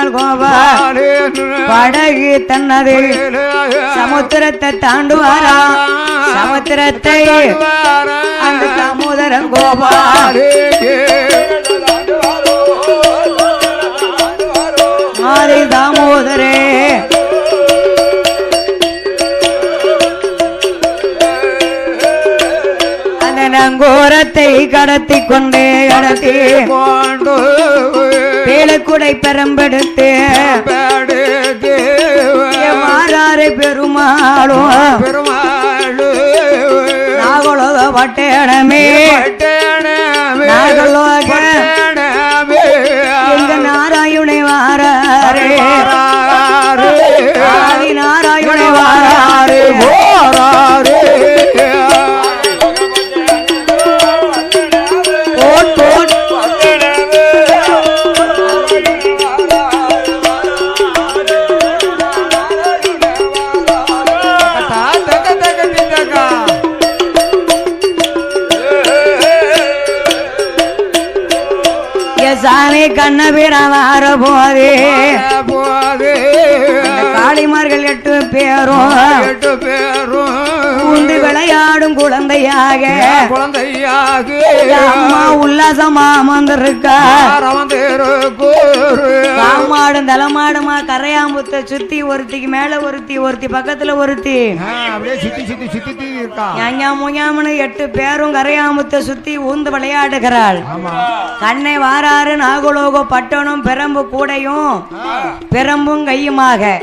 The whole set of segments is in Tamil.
பெருமாள் கோபா படகு தன்னது. சமுத்திரத்தை தாண்டுவாரா? சமுத்திரத்தை அந்த சமுதரம் கோபா. அந்த நங்கோரத்தை கடத்தி கொண்டே கடத்தி பேலக்குடை பெரம்பெடுத்து மாறாறு பெருமாளும் நாகலோக பட்டேடமே நாகலோக எங்க நாராயணை வாராரே. நாராயணை வாராரே. சாமி கண்ணபீர வார போதே அந்த காளிமார்கள் எட்டு பேரும் எட்டு பேரும். உண்டு விளையாடும் குழந்தையாக குழந்தையாக என் அம்மா உல்லாசமா அமர்ந்திருக்கா. காமாடும் தலைமாடுமா கரையாம்புத்த சுத்தி ஒருத்திக்கு மேல ஒருத்தி ஒருத்தி பக்கத்துல ஒருத்தி. முஞாமனு எட்டு பேரும் கரையாமுத்த சுத்தி ஊந்து விளையாடுகிறாள். கண்ணை வாராறு நாகலோக பட்டணம் பெரம்பு கூடையும் பெரம்பும் கையுமாக.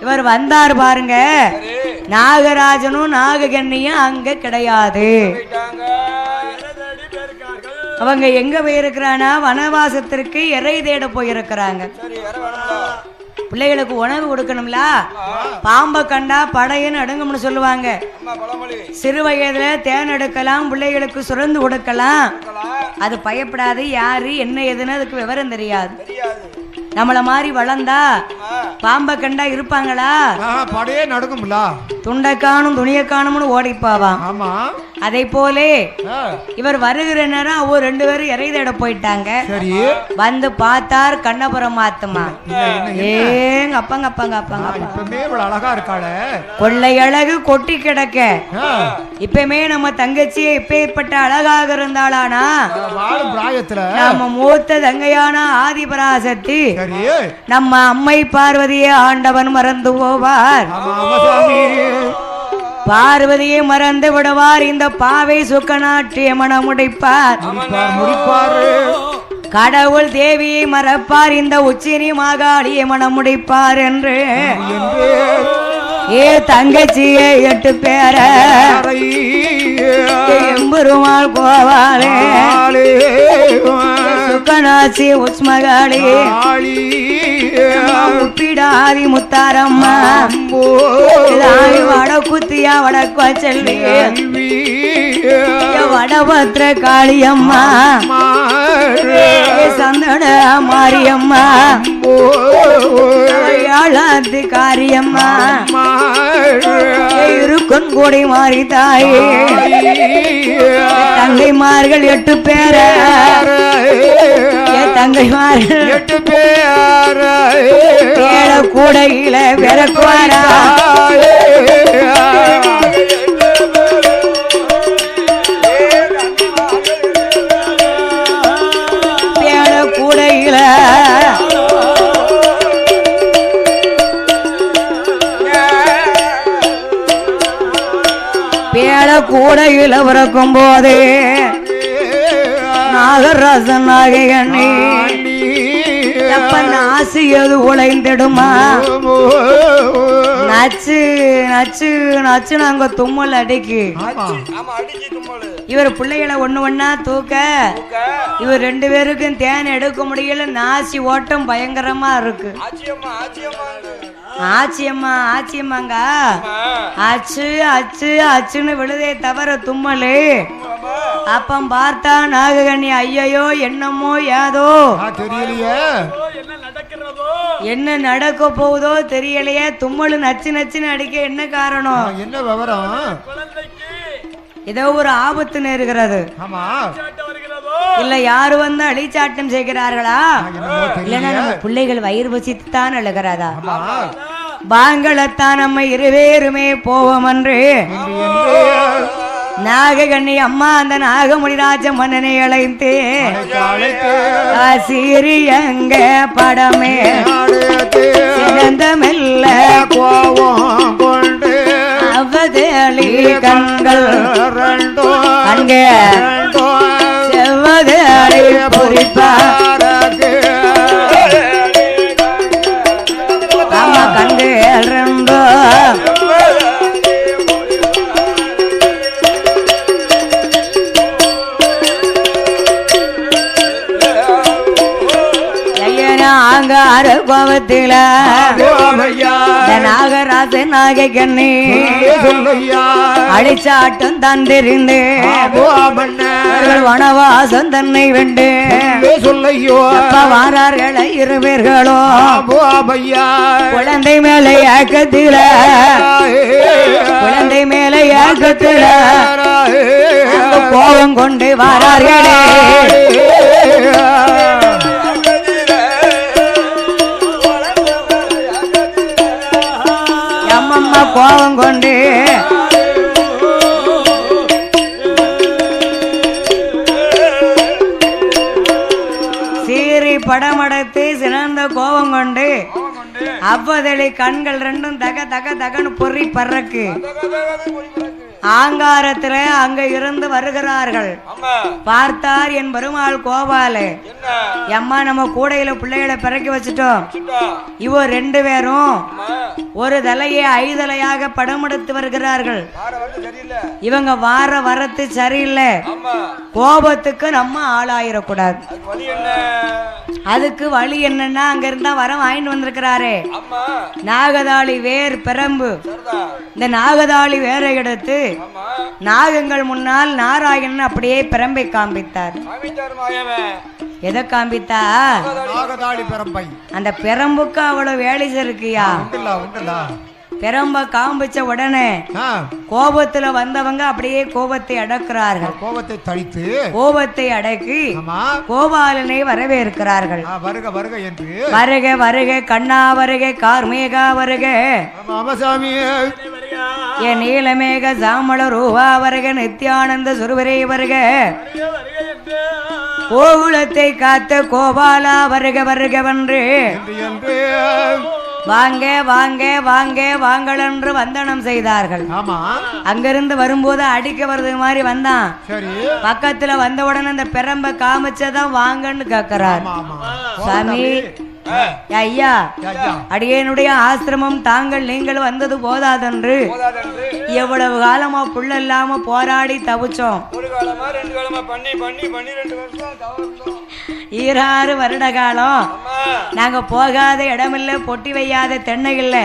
இவர் வந்தார் பாருங்க. நாகராஜனும் நாககன்னியும் அங்க கிடையாது. அவங்க எங்க போயிருக்கிறானா? வனவாசத்திற்கு இறை தேட போயிருக்கிறாங்க. பிள்ளைகளுக்கு உணவு கொடுக்கணும்ல? பாம்பை கண்டா படையன்னு அடுங்கும்னு சொல்லுவாங்க. சிறு வயதுல தேன் எடுக்கலாம் பிள்ளைகளுக்கு சுரந்து கொடுக்கலாம். அது பயப்படாது யாரு என்ன ஏதுன்னு அதுக்கு விவரம் தெரியாது. நம்மள மாதிரி வளர்ந்தா பாம்பை கண்டா இருப்பாங்களா? படையே நடக்கும்ல துண்டை காணும் துணியை காணும்னு ஓடிப்பாவாம். ஆமா. அதை போலே இவர் வருகிற நேரம் அவங்க ரெண்டு பேரும் இறை தேட போயிட்டாங்க. வந்து பார்த்தார் கண்ணபுரம் மாத்துமா இல்ல, என்ன, ஏங்க அப்பங்க அப்பங்க அப்பங்க அழகா இருக்காளே. கொள்ளை அழகு கொட்டி கிடக்க. ஆ, இப்பமே நம்ம தங்கச்சி இப்பேற்பட்ட அழகாக இருந்தாளானா? நம்ம மூத்த தங்கையான ஆதிபராசக்தி. நம்ம அம்மை பார்வதியை ஆண்டவன் மறந்து போவார். பார்வதியை மறந்து விடுவார். இந்த பாவை சுக்கநாட்டிய மனமுடைப்பார். முடிப்பார் முடிப்பாரு. கடவுள் தேவியை மறப்பார். இந்த உச்சினி மாகாளியை மனமுடைப்பார் என்று. என்று ஏ தங்கச்சியே எட்டு பேர. எம்பெருமாள் கோவாலே. ஆளே சுக்கநாச்சி உச்மகாளி ஆளி முத்தாரம்மா. அம்போ வட குத்தியா வடக்கு செல்வி வடபத்திர காளியம்மா மாறு சந்தன மாரியம்மா. அம்போ யாழாத்து காரியம்மா இருக்கும் ஏ மாறி தாயே. தங்கைமார்கள் எட்டு பேர. ஏ தங்கைமார்கள் எட்டு பேர் கூடையில விறக்குவாரா? பேழ கூடையில பிறக்கும் போதே நாகராசன் நாகண்ணி எப்ப நாசி எது உழைந்திடுமா நச்சு நச்சு நச்சு நாங்க தும்மல் அடிக்கு. இவர் பிள்ளைகளை ஒண்ணு ஒண்ணா தூக்க. இவர் ரெண்டு பேருக்கும் தேன் எடுக்க முடியல நாசி ஓட்டம் பயங்கரமா இருக்கு. ஆச்சியம்மா ஆச்சியம்மாங்க. அச்சு அச்சு அச்சுன்னு விழுதே தவிர தும்மலு. அப்பம் பார்த்தா நாககண்ணி ஐயையோ என்னமோ ஏதோ தெரியலையே. என்ன நடக்க போகுதோ தெரியலையே. தும்மலு நச்சு நச்சுன்னு அடிக்க என்ன காரணம்? என்ன விவரம்? ஏதோ ஒரு ஆபத்து நேருகிறது. ஆமா. இல்ல யாரு வந்து அழிச்சாட்டம் செய்கிறார்களா? இல்லைன்னா நம்ம பிள்ளைகள் வயிறு வசித்துத்தான் அழுகிறதா ஆமா. வாங்கலத்தான் நம்ம இருவேருமே போவோம் என்று நாககண்ணி அம்மா அந்த நாகமுனிராஜ மன்னனை அழைத்து சிறியங்க படமே அழைத்து சிறந்த மெல்ல கோவம் கொண்டு அவதளி கண்கள் அங்கே செவ்வதளி பொறிப்பார் ஆங்கார கோபத்தில நாகராச நாகை கண்ணி. சொல்லையா அழிச்சாட்டம் தான் தெரிந்து. வனவாசம் தன்னை வெண்டு சொல்லையோ? வாரார்கள் இருவர்களோ? குழந்தை மேல ஏக்கத்தில. குழந்தை மேல ஏக்கத்தில. கோபம் கொண்டு வாரார்களே. அம்மா கோபம் கொண்டு சீறி படமடைத்து சினந்த கோபம் கொண்டு அவ்வதளி கண்கள் ரெண்டும் தக தக தகன்னு பொறி பறக்கு. ஆங்காரத்துல அங்க இருந்து வருகிறார்கள். பார்த்தார் என் பெருமாள் கோபாலு. அம்மா நம்ம கூடையில பிள்ளைகளை பிறக்கி வச்சுட்டோம். இவ ரெண்டு பேரும் ஒரு தலையை ஐதலையாக படமெடுத்து வருகிறார்கள். இவங்க வார வரத்து சரியில்லை. கோபத்துக்கு நம்ம ஆளாயிடக்கூடாது அதுக்கு வழி என்னன்னா அங்க இருந்தா வரம் வாங்கிட்டு வந்திருக்கிறாரே. நாகதாளி வேர் பிரம்பு. இந்த நாகதாளி வேரை எடுத்து நாகங்கள் முன்னால் நாராயணன் அப்படியே பிரம்பை காண்பித்தார். எதை காண்பித்தா? நாகதாளி பெரம்பை. அந்த பிரம்புக்கு அவ்வளவு வேலை இருக்குயா உண்டுலா உண்டுலா பிரம்ப காண்பிச்ச உடனே கோபத்துல வந்தவங்க அப்படியே கோபத்தை அடக்குறார்கள். கோபத்தை தடித்து கோபத்தை அடக்கி கோபாலனை வரவேற்கிறார்கள். வருக வருக என்று. வருக வருக கண்ணா வருக கார்மேகா வருக. என் நீலமேக சாமள ரூபா வருக நித்யானந்த சுருவரே வருக. கோகுலத்தை காத்த கோபாலா வருக வருகவென்று என்று என்று வாங்க வாங்க வாங்க வாங்களென்று வந்தனம் செய்தார்கள். ஆமா. அங்கிருந்து வரும்போது அடிக்க வர்றது மாதிரி வந்தான். சரி. பக்கத்துல வந்த உடனே அந்த பெரம்ப காமிச்சதான் வாங்கன்னு கேக்குறார். சாமி. ஐயா அடியேனுடைய ஆசிரமம் தாங்கள் நீங்கள் வந்தது போதாதென்று. எவ்வளவு காலமா புள்ள இல்லாம போராடி தவிச்சோம். ஈராறு வருட காலம். நாங்க போகாத இடமில்ல பொட்டி வையாத தென்னை இல்ல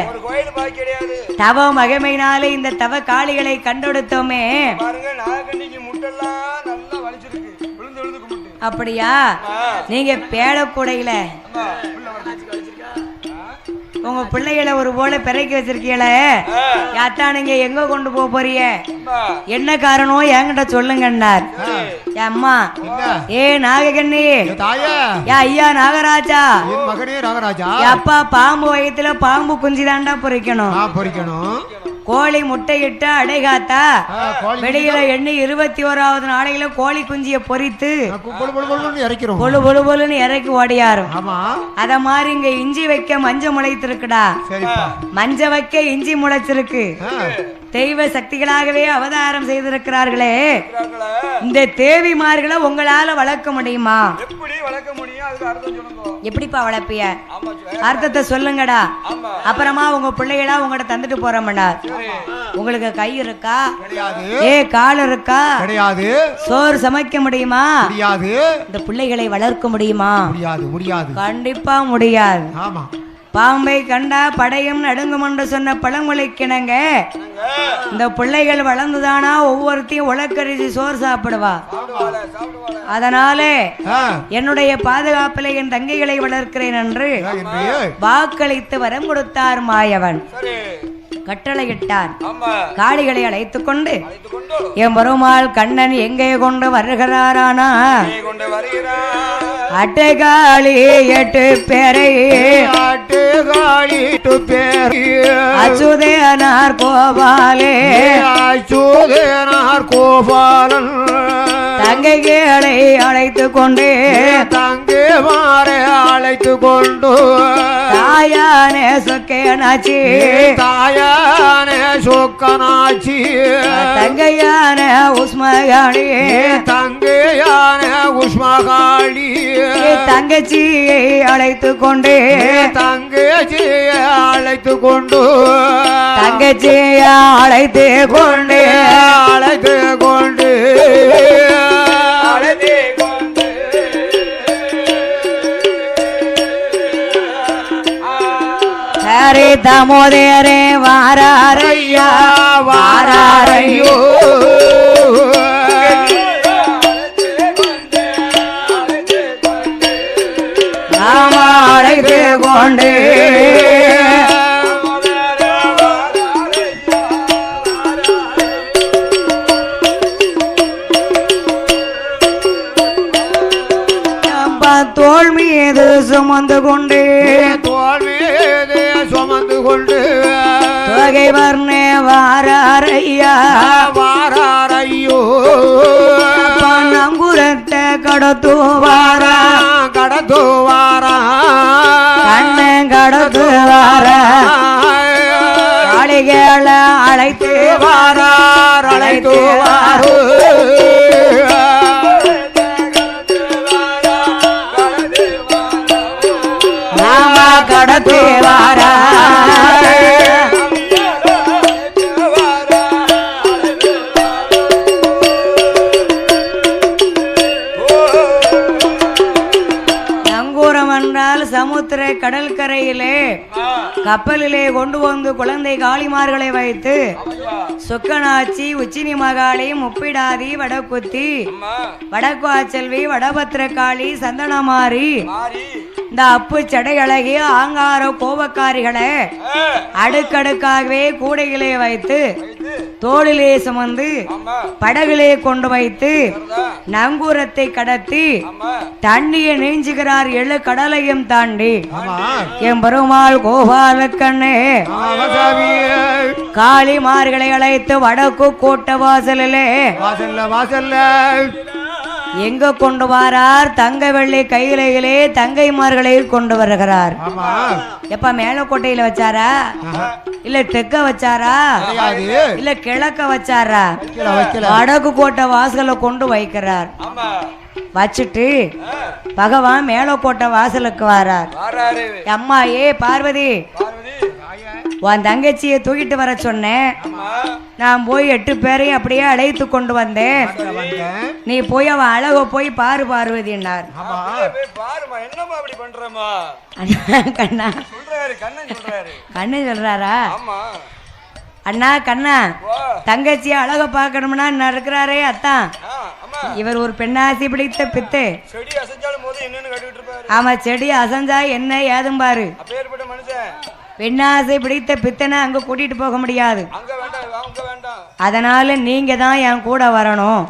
தவ மகிமையினாலே இந்த தவ காளிகளை கண்டெடுத்தோமே. பாருங்க நாகக்கண்ணிக்கு முட்டெல்லாம் நல்லா உங்க பிள்ளைகளை ஒரு போல பிறக்கி வச்சிருக்கீங்களே. யாத்தா நீங்க எங்க கொண்டு போக அம்மா. என்ன காரணம் என்கிட்ட சொல்லுங்கன்னார். அம்மா. ஏ நாககண்ணி ஏ ஐயா நாகராஜா. மகனே நாகராஜா. அப்பா பாம்பு வயத்துல பாம்பு குஞ்சு தாண்டா பொறிக்கணும் பொறிக்கணும். கோழி முட்டையிட்டு அடைகாத்தா? வெளியில எண்ணி இருபத்தி ஓராவது நாளையில கோழி குஞ்சிய பொறித்து பொழு பொழு பொழுன்னு இறக்கி ஓடியாரும். ஆமா. அத மாதிரி இங்க இஞ்சி வைக்க மஞ்சள் முளைத்திருக்குடா. சரிப்பா. மஞ்ச வைக்க இஞ்சி முளைச்சிருக்கு. தெய்வ சக்திகளாகவே அவதாரம் செய்திருக்கிறார்களே. இந்த தேவிமார்களை உங்களால வளர்க்க முடியுமா? எப்படி வளர்க்க முடியும்? அதுக்கு அர்த்தம் சொல்லுங்க. எப்படிப்பா வளர்ப்பிய. அர்த்தத்தை சொல்லுங்கடா. ஆமா. அப்புறமா உங்க பிள்ளைகளா உங்கள்கிட்ட தந்துட்டு போறோம்டா. உங்களுக்கு கை இருக்கா? ஏ கால் இருக்கா? கிடையாது. சோறு சமைக்க முடியுமா? முடியாது. இந்த பிள்ளைகளை வளர்க்க முடியுமா? முடியாது முடியாது. கண்டிப்பா முடியாது. ஆமா. பாம்பை கண்டா படையும் நடுங்கும் என்று சொன்ன பழமொழிக்கிணங்க. இந்த பிள்ளைகள் வளர்ந்துதானா? ஒவ்வொருத்தையும் உலக்கரிசி சோறு சாப்பிடுவா. அதனாலே என்னுடைய பாதுகாப்பிலே என் தங்கைகளை வளர்க்கிறேன் என்று வாக்களித்து வரம் கொடுத்தார் மாயவன். கட்டளையிட்டான் ஆமா. காளிகளை அழைத்துக் கொண்டு அழைத்து கொண்டு என் பெருமாள் கண்ணன் எங்கே கொண்டு வருகிறாரானா? வருகிறார்? அட்டைகாளி எட்டு பேரை அச்சுதேனார் கோபாலே அச்சுதேனார் கோபாலன். தங்கைகளை அழைத்துக் கொண்டு தங்கே மாற அழைத்து கொண்டு தாயானே சொக்கேனாச்சி. தாயான சொக்கனாச்சி. தங்கையான உஸ்மகாணி தங்கையான உஷ்மகாளி தங்கச்சியை அழைத்துக் கொண்டு. தங்கச்சிய அழைத்து கொண்டு. தங்கச்சியை அழைத்து கொண்டு. அழைத்து கொண்டு. சரி தமோதரே வாராரையா வாராரையோ நாம கொண்டு. அப்பா மீது சுமந்து கொண்டே. தோல்வி நங்குரத்தை கடத்து வாரா கடத்து வாரா கண்ணன் கடத்து வாரா? காளிகளை அழைத்து வாரார் அழைத்து வாரு? என்றால் சமுத்திர கடற்கரையிலே கப்பலிலே கொண்டு வந்து குழந்தை காளிமார்களை வைத்து சொக்கனாச்சி உச்சினி மகாளி முப்பிடாதி வடக்குத்தி வடக்குவாச்செல்வி வடபத்திரகாளி சந்தனமாரி இந்த அப்பு சடையழகி ஆங்கார கோபக்காரிகளை அடுக்கடுக்காகவே கூடையிலே வைத்து தோளிலே சுமந்து படகிலே கொண்டு வைத்து. நங்கூரத்தை கடத்தி தண்ணியை நீஞ்சுகிறார் எழு கடலையும் தாண்டி என் பெருமாள் கோபாலக்கண்ணே. காளிமார்களை அழைத்து வடக்கு கோட்ட வாசலிலே. வாசல்ல வாசல்ல. எங்க கொண்டு வாரார்? தங்க வெள்ளி கையிலையிலே தங்கைமார்களை கொண்டு வருகிறார். ஆமா. எப்ப மேலக்கோட்டையில வச்சாரா. இல்ல தெக்க வச்சாரா? இல்ல கிழக்க வச்சாரா? வடக்கு கோட்டை வாசல்ல கொண்டு வைக்கிறார். ஆமா. வச்சுட்டு பகவான் மேலக்கோட்டை வாசலுக்கு வரார். வாராரு. அம்மா ஏ பார்வதி. உன் தங்கச்சியை தூக்கிட்டு வர சொன்னேன். நான் போய் எட்டு பேரையும் அப்படியே அழைத்து கொண்டு வந்தேன். நீ போய் அவன் அழக போய் பாரு பார்வதினார் கண்ணா கண்ணு. சொல்றாரா அண்ணா கண்ணா தங்கச்சியை அழக பார்க்கணும்னா நான் இருக்கிறாரே அத்தான். இவர் ஒரு பெண்ணாசி பிடித்த பித்து. ஆமா செடி அசஞ்சா என்ன ஏதும் பாரு. பெண்ணாசை பிடித்த பித்தனை அங்க கூட்டிட்டு போக முடியாது. அதனால நீங்க தான் என் கூட வரணும்.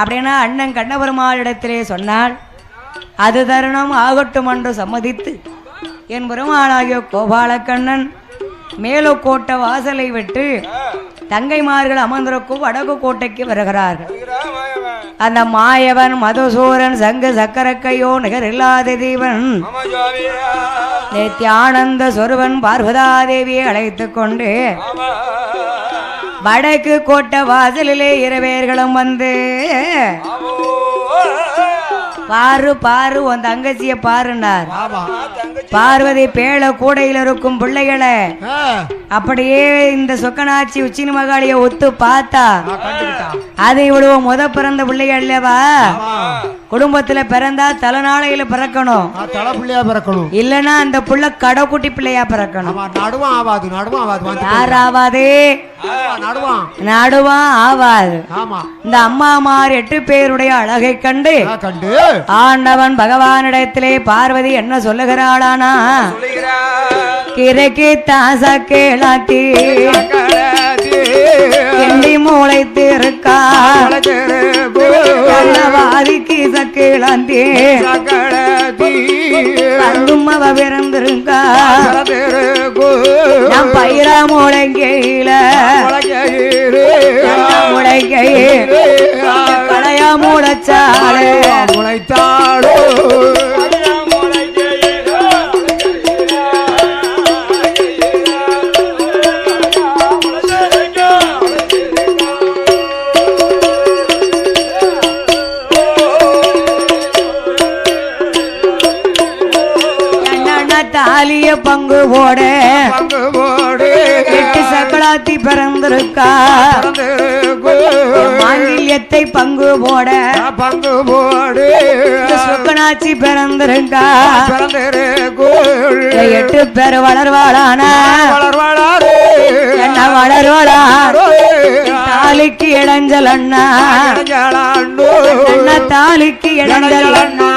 அப்படின்னா அண்ணன் கண்ணபெருமாளிடத்திலே சொன்னாள் அது தருணம் ஆகட்டும் என்று சம்மதித்து என் பெருமாளாகிய கோபாலக்கண்ணன் மேலக்கோட்டை வாசலை விட்டு தங்கைமார்கள் அமர்ந்திருக்கும் வடக்கு கோட்டைக்கு வருகிறார்கள். அந்த மாயவன் மதுசூரன் சங்கு சக்கரக்கையோ நிகரில்லாத தீவன். ஆமா ஜாவியா நித்யானந்த சொருவன் பார்வதாதேவியை அழைத்துக் கொண்டு ஆமா. வடக்கு கோட்டை வாசலிலே இரவேர்களும் வந்து பாரு பாரு உன் தங்கச்சிய தங்கச்சி. பார்வதி பேழ கூடையில் இருக்கும் பிள்ளைகளை அப்படியே இந்த சொக்கனாச்சி உச்சினி மகாளிய ஒத்து பார்த்தா அது இவ்வளவு முத பிறந்த பிள்ளைகள் இல்லவா குடும்பத்துல பிறந்தா தலைநாளையில பிறக்கணும். தலை பிள்ளையா பிறக்கணும். இல்லனா அந்த புள்ள கடைக்குட்டி பிள்ளையா பிறக்கணும். ஆமா நடுவான் ஆவாது நடுவான் ஆவாது நடுவான், நடுவான் நடுவான் ஆவாது? இந்த அம்மாமார் எட்டு பேருடைய அழகை கண்டு ஆண்டவன் பகவானிடத்திலே பார்வதி என்ன சொல்லுகிறாளானா? கிரைக்கு தாசா கேளாத்தி எண்டி மூளைத்திருக்கா கண்ணவாதிக்கு சக்கேளாந்தி அந்தும் அவ பிறந்திருக்கா நான் பயிரா முளைக்கையில. முளைக்கையில் கடையா மூடச்சாலே முளைத்தாடு தாலிய பங்கு போட. எட்டு சக்களாத்தி பிறந்திருக்கா. மாங்கில்யத்தை பங்கு போட. பங்கு போடு. சுக்கனாச்சி பிறந்திருக்கா. எட்டு பேர் வளர்வாளானா. வளர்வாளாரே. என்ன வளர்வாளா தாலிக்கு இடைஞ்சல் அண்ணா. தாலிக்கு இடைஞ்சல் அண்ணா?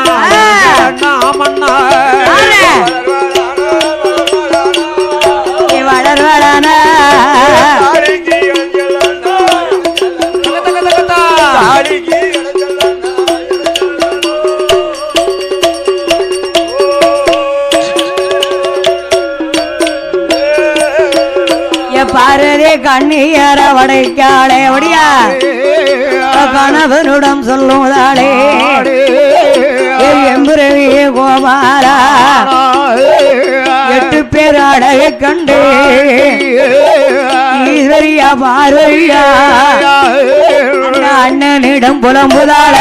பாரதே கண்ணியர வடைக்காளே ஒடியா? கணவனுடன் சொல்லுவதாளே எம்புரவியே கோபாலா எட்டு பேர் அழகை கண்டு ஈஸ்வரியா அண்ணா அண்ணனிடம் புலம்புதாள?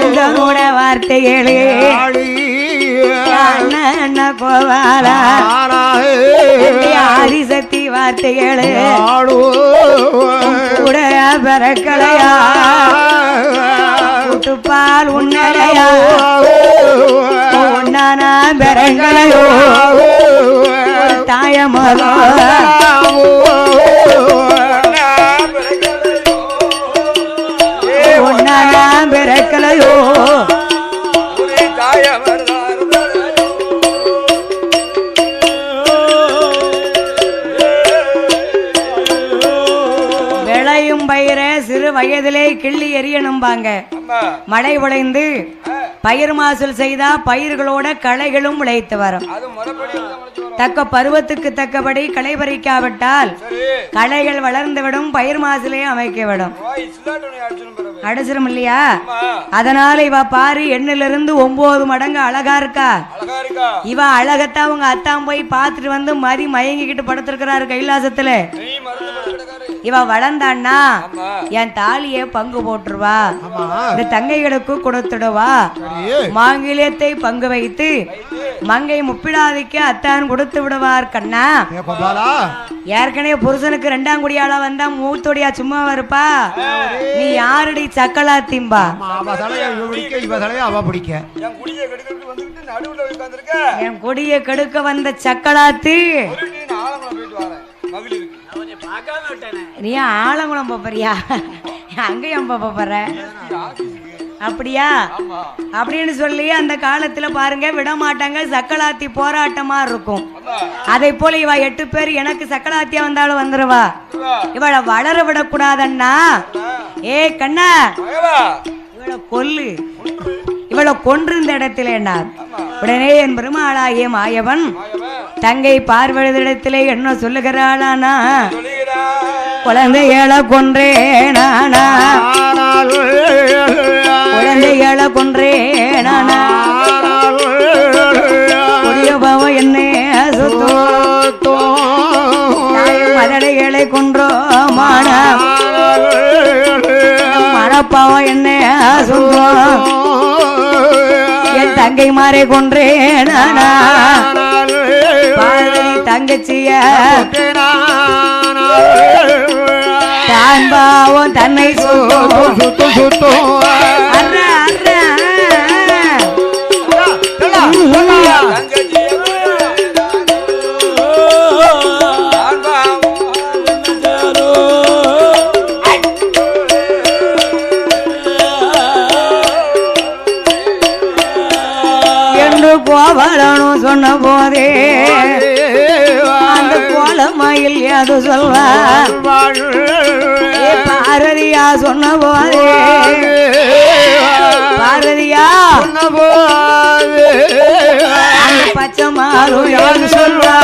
எங்களோட வார்த்தைகளே. அண்ணா அண்ணா கோபாலா ஆதிசக்தி வார்த்தைகளே? உடைய பிறக்கலையா? கூட்டுப்பால் உன்னலையா உன்னானா பெறங்களையோ தாயமரோ பிறக்கலையோ விளையும் பயிர சிறு வயதிலே கிள்ளி எறியணும்பாங்க மழை உடைந்து பயிர் மாசல் செய்தா பயிர்களோட களைகளும் உழைத்து வரும். தக்க பருவத்துக்கு தக்கபடி களை பறிக்காவிட்டால் களைகள் வளர்ந்து விடும் பயிர் மாசிலே அமைக்க அடிச்சிரும் இல்லையா அதனால இவ பாரு எண்ணிலிருந்து ஒன்பது மடங்கு அழகா இருக்கா? இவ அழகத்தான் அவங்க அத்தான் போய் பார்த்துட்டு வந்து மதி மயங்கிக்கிட்டு படுத்திருக்கிறாரு கைலாசத்துல. நீ மருந்து கிடக்காரு இவ வளர்ந்தான்னா ஆமா. என் தாலியை பங்கு போட்டுருவா. ஆமா. இந்த தங்கைகளுக்கு கொடுத்துடுவா. மாங்கிலியத்தை பங்கு வைத்து மங்கை முப்பிடாதிக்கு அத்தான் கொடுத்து விடுவார் கண்ணா. ஏற்கனவே புருஷனுக்கு ரெண்டாம் குடியாளா வந்தா மூத்தோடியா சும்மா இருப்பா நீ யாரடி சக்கலாத்திம்பா ஆமா அவ தலைய இவ பிடிக்க இவ தலைய அவ பிடிக்க. என் குடியை கெடுக்க வந்த சக்கலாத்து. ஒரு நீயா ஆலங்குளம் போறியா அங்கேயும் போற அப்படியா? அப்படின்னு சொல்லி அந்த காலத்துல பாருங்க விட மாட்டாங்க சக்கலாத்தி போராட்டமா இருக்கும். அதை போல இவ எட்டு பேர் எனக்கு சக்கலாத்தியா வந்தாலும் வந்துருவா. இவளை வளர விடக்கூடாதண்ணா. ஏ கண்ணா. இவளை கொல்லு. இவளை கொன்று இந்த இடத்துல என்ன உடனே என் பெருமாளாகிய மாயவன் தங்கை பார்வதிடத்திலே என்ன சொல்லுகிறாளானா? குழந்தை குழந்தைகளை கொன்றே நானா குழந்தைகளை கொன்றே நானா கொடிய பாவம் என்ன சுத்தோ மதடைகளை கொன்றோ மானா மனப்பாவம் என்ன சுத்தம் என் தங்கை மாறே கொன்றே நானா தங்கச்சிய. தான் பாவம் தன்னை சுத்தம் சுத்தம் சொன்ன போ கோலமயில் அது சொல்வா. ஏ பாரதியா சொன்ன போதே. பாரதியா. அந்த பச்சை மாலும் யாது சொல்வா?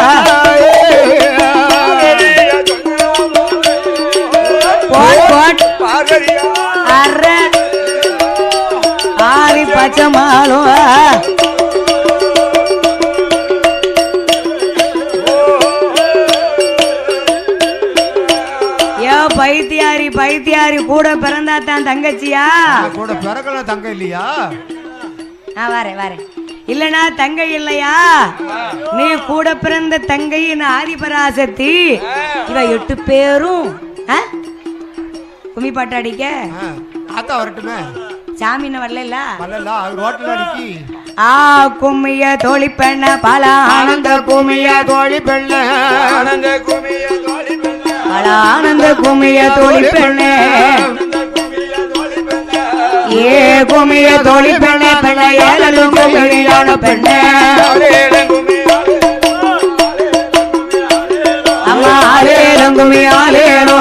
போட் போட். பார்வதியா அற. தான் தங்கச்சியா? கூட பிறக்கலாம் தங்க இல்லையா? நான் வரேன் வரேன் இல்லனா தங்கை இல்லையா? நீ கூட பிறந்த தங்கையின் ஆதிபராசக்தி. இவ எட்டு பேரும்? கும்மி பாட்டு அடிக்க? ஆத்தா வரட்டுமே. சாமின்னு வரல வரல ரோட்டில் அடிக்கி. ஆ கும்மிய தோழி பெண்ண பல ஆனந்த கும்மிய தோழி பெண்ணு. ஆனந்த குமிய தோழி பெண்ண. பல ஆனந்த கும்மிய தோழி பெண்ணே. ஏ குமிய தோழி பெண்ண பெண்ணே ஏழலும் கும்மியான அம்மா ஆலேலும் கும்மி ஆலேலோ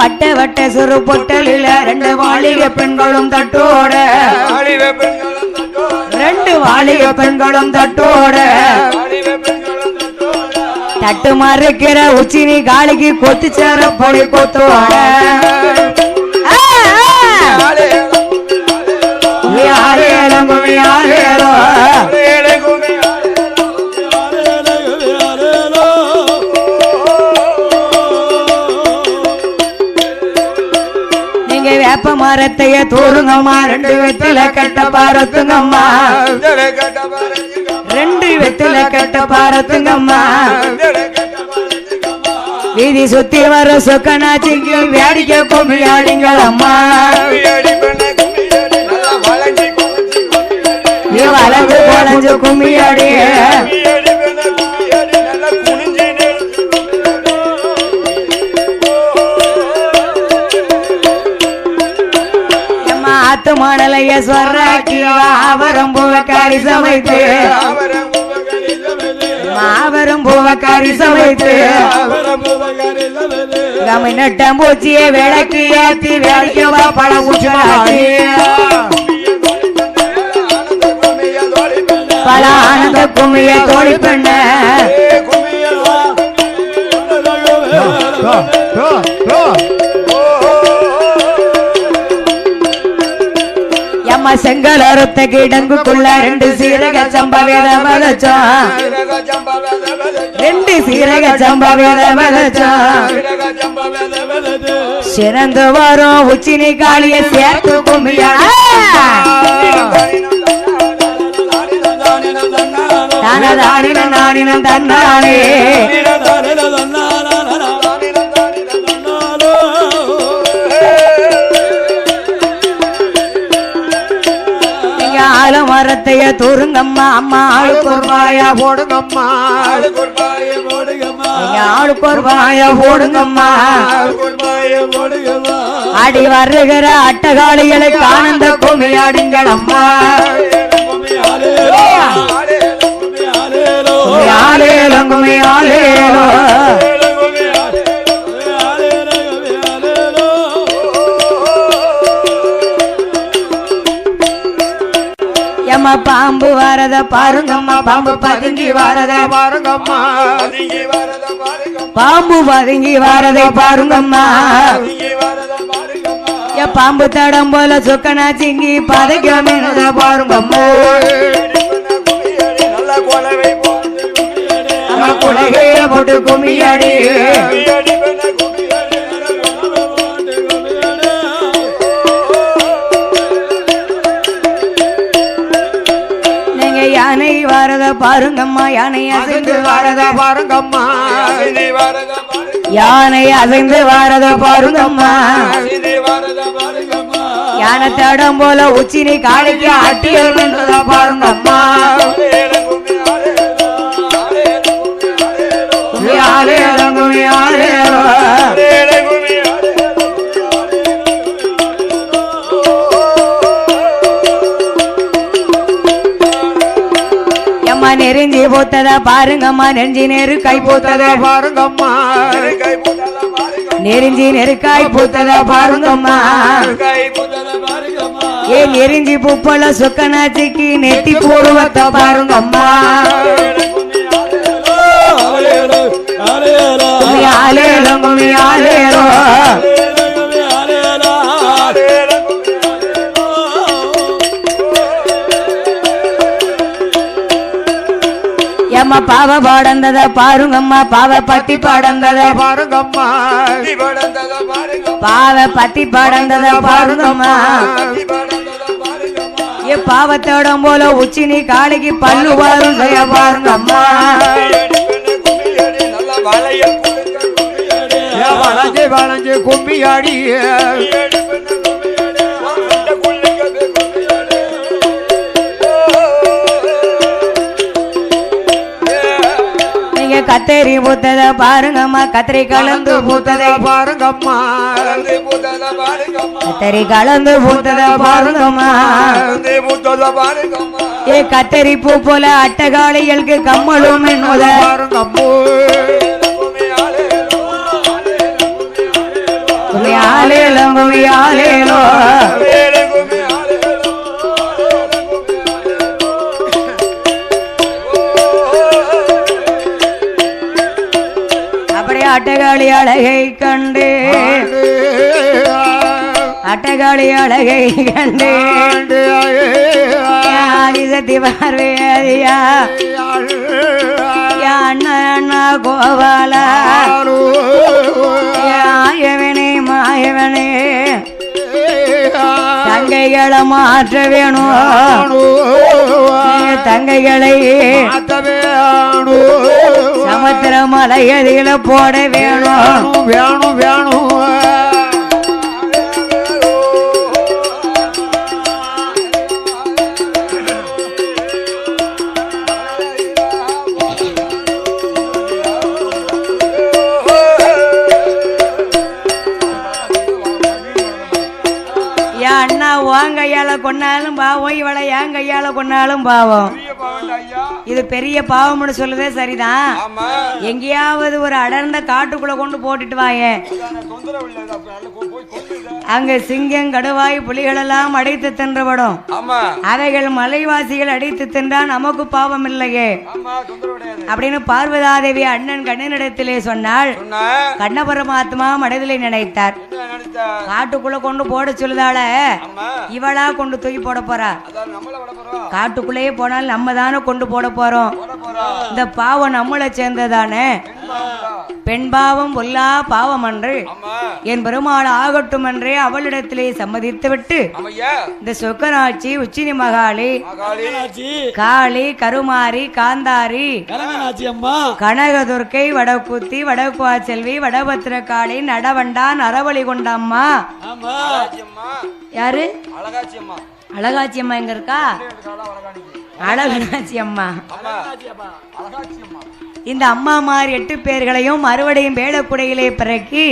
வட்ட வட்ட சிறு பொட்டலில ரெண்டு வாலிக பெண்களும் தட்டோட. ஆலிவ பெண்கள் தட்டோட ரெண்டு பெண்களும் தட்டோட. தட்டு மறுக்கிற உச்சினி காலிக்கு கொத்து சேர பொடி கொத்தோட. வேப்ப மரத்தைய தூருங்கம்மா ரெண்டு வெத்தில கட்ட பாரத்துங்கம்மா. ரெண்டு வெத்தில கட்ட பாரத்துங்கம்மா. வீதி சுத்தி வர சொக்கனாச்சிங்க வேடிக்கை கும்பியாடிங்கள் அம்மா குமியடி பெண்ண குமியடி அம்மா ஆத்து மணலைய சொர்றாக்கி மாவரம் பூவக்காரி சமைத்து. மாவரம் பூவக்காரி சமைத்து. கமை நட்டம் பூச்சிய விளக்கு ஏத்தி வேடிக்கவா பழ குமிய பெண்ண பல ஆனந்த கும்மிய தோழி பெண்ண. ஏ குமிய தோ, தோ, தோ. செங்கல் அறுத்த கிடங்குக்குள்ள ரெண்டு சீரக சம்பவேத மதச்சா ரெண்டு சீரக சம்பவேத மதச்சா சிறந்து வரும் உச்சினி காளிய சேர்த்து கும்பியா. தானதானின நானின தன்னானே. நீங்க ஆல மரத்தைய தூருங்கம்மா. அம்மா ஆளுக்கு ஒரு வாயா போடுங்கம்மா. நீங்க ஆளுக்கு ஒரு வாயா போடுங்கம்மா. அடி வருகிற அட்டகாளிகளை காணந்த கும்மியாடுங்கள் அம்மா கும்மியாலேலும் கும்மியாலேலோ எம்மா பாம்பு வரத பாருங்கம்மா பாம்பு பதுங்கி வரத. பாருங்கம்மா பாம்பு பதுங்கி வரதை பாருங்கம்மா. ஏ பாம்பு தடம் போல சுக்கனா சிங்கி பதைக்க மீனத பாருங்கம்மா. அம்மா குலகையில போட்டு கும்மியாடி பாருங்கம்மா யானை அசைந்து வரத பாருங்கம்மா. யானை அசைந்து வரத பாருங்கம்மா. யானை தடம் போல உச்சினி காலைக்கு அட்டியல் நின்றத பாருங்கம்மா. கும்மியாலேலோ கும்மியாலேலோ நெருஞ்சி பூத்தத பாருங்கம்மா நெஞ்சி பூத்தத பாருங்கம்மா கை போட்டால பாருங்க நெருஞ்சி நெருக்காய் பூத்தத பாருங்கம்மா. பாருங்கம்மா ஏ நெருஞ்சி பூப்பல சுக்கனாச்சிக்கு நெத்தி பூர்வத்தை பாருங்கம்மா. கும்மி ஆலேலோ ஆலேலோ எம்மா பாவ பாடந்தத பாருங்கம்மா பாவ பத்தி பாடந்தத. பாருங்கம்மா. பாவ பத்தி பாடந்தத பாருங்கம்மா. ஏ பாவத்தோட போல உச்சி நீ காளைக்கு பல்லு வாரும் செய்ய பாருங்கம்மா. வளைஞ்சு வளைஞ்சு கும்மி கத்தேரி பூத்தத பாருங்கம்மா கத்திரி கலந்து பூத்ததை பாருங்கம்மா கத்தரி கலந்து பூத்தத பாருங்கம்மா ஏ கத்தரி பூ போல அட்டகாளிகளுக்கு கம்மலும் என்னுத பாருங்கம்மோ குமியாலேலோ அட்டகாளி அழகை கண்டு. அட்டகாளி அழகை கண்டு. ஆதிசக்தி பார்வையா அண்ணா அண்ணா கோபாலா மாயவனே மாயவனே. தங்கைகளை மாற்ற வேணும் தங்கைகளை சமுத்திர மலையதில போட வேணும். வேணும் வேணும் அண்ணா உன் கையால கொன்னாலும் பாவம் இவளை என் கையால கொன்னாலும் பாவம். இது பெரிய பாவம்னு சொல்லுதே சரிதான். எங்கேயாவது ஒரு அடர்ந்த காட்டுக்குள்ள கொண்டு போட்டுட்டு வாயேன். அங்க சிங்கம் கடுவாய் புலிகளெல்லாம் அடைத்து தின்றபடும் அவைகள் மலைவாசிகள் அடித்து தின்றா நமக்கு பாவம் இல்லையே. அப்படின்னு பார்வதாதேவி அண்ணன் கண்ணனிடத்திலே சொன்னாள். சொன்ன கண்ண பரமாத்மா மனதிலே நினைத்தார். காட்டுக்குள்ள கொண்டு போட சொல்லுதால இவளா கொண்டு தூக்கி போட போறா? காட்டுக்குள்ளேயே போனால் நம்ம தானே கொண்டு போட போறோம். இந்த பாவம் நம்மளை சேர்ந்ததானே பெண் பாவம் பொல்லா பாவம் அன்று என் பெருமாள் ஆகட்டும் என்றே அவளிடத்திலே சம்மதித்து விட்டு ஆமையா இந்த சொக்கனாட்சி உச்சினி மகாளி காளி கருமாரி காந்தாரி கனகதுர்க்கை வடக்குத்தி வடக்குவா செல்வி வடபத்திரகாளி நடவண்டா நரவழி கொண்டம்மா. யாரு? அழகாச்சி அம்மா. எங்க இருக்கா? அழகாச்சி அம்மா. இந்த அம்மா மார் எட்டு பேர்களையும் மறுபடியும் வேடக்குடையிலே பிறக்கி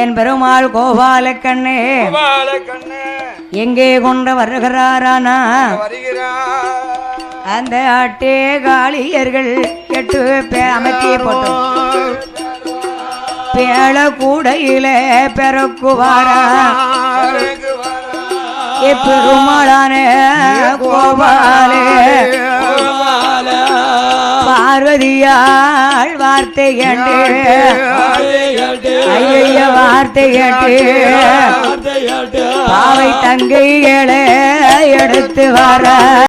என் பெருமாள் கோபால கண்ணே எங்கே கொண்டு வருகிறாரானா? அந்த அட்டே காளியர்கள் எட்டு பே அமைத்தி போட்டோம். பேள கூடையில பிறக்குவாரா? இங்கு வரான். ஏ பெருமாளான கோபாலே. பார்வதியாள் வார்த்தை கேட்டு ஐய வார்த்தை கேட்டு பாவை தங்கைகளை எடுத்து வர.